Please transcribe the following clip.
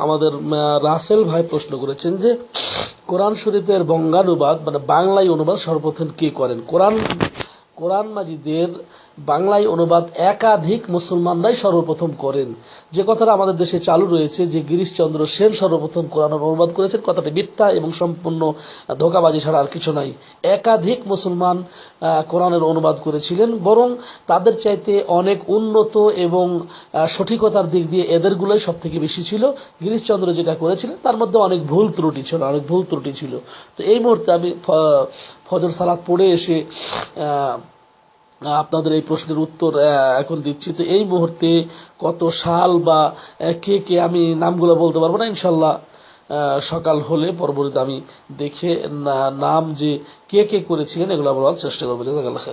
আমাদের রাসেল ভাই প্রশ্ন করেছেন যে, কোরআন শরীফের বঙ্গানুবাদ মানে বাংলায় অনুবাদ সর্বপ্রথম কে করেন? কোরআন কোরআন মাজিদের বাংলায় অনুবাদ একাধিক মুসলমানরাই সর্বপ্রথম করেন। যে কথাটা আমাদের দেশে চালু রয়েছে, যে গিরিশচন্দ্র সেন সর্বপ্রথম কোরআনের অনুবাদ করেছেন, কথাটি মিথ্যা এবং সম্পূর্ণ ধোকাবাজি ছাড়া আর কিছু নাই। একাধিক মুসলমান কোরআনের অনুবাদ করেছিলেন, বরং তাদের চাইতে অনেক উন্নত এবং সঠিকতার দিক দিয়ে এদেরগুলোই সব থেকে বেশি ছিল। গিরিশচন্দ্র যেটা করেছিলেন, তার মধ্যে অনেক ভুল ত্রুটি ছিল, অনেক ভুল ত্রুটি ছিল। তো এই মুহূর্তে আমি ফজর সালাদ পড়ে এসে আপনাদের এই প্রশ্নের উত্তর এখন দিচ্ছি। তো এই মুহূর্তে কত সাল বা কে কে আমি নামগুলো বলতে পারব না? ইনশাল্লাহ সকাল হলে পরবর্তীতে আমি দেখে নাম যে কে কে করেছিলেন, এগুলো বলার চেষ্টা করব। জাজাকাল্লাহ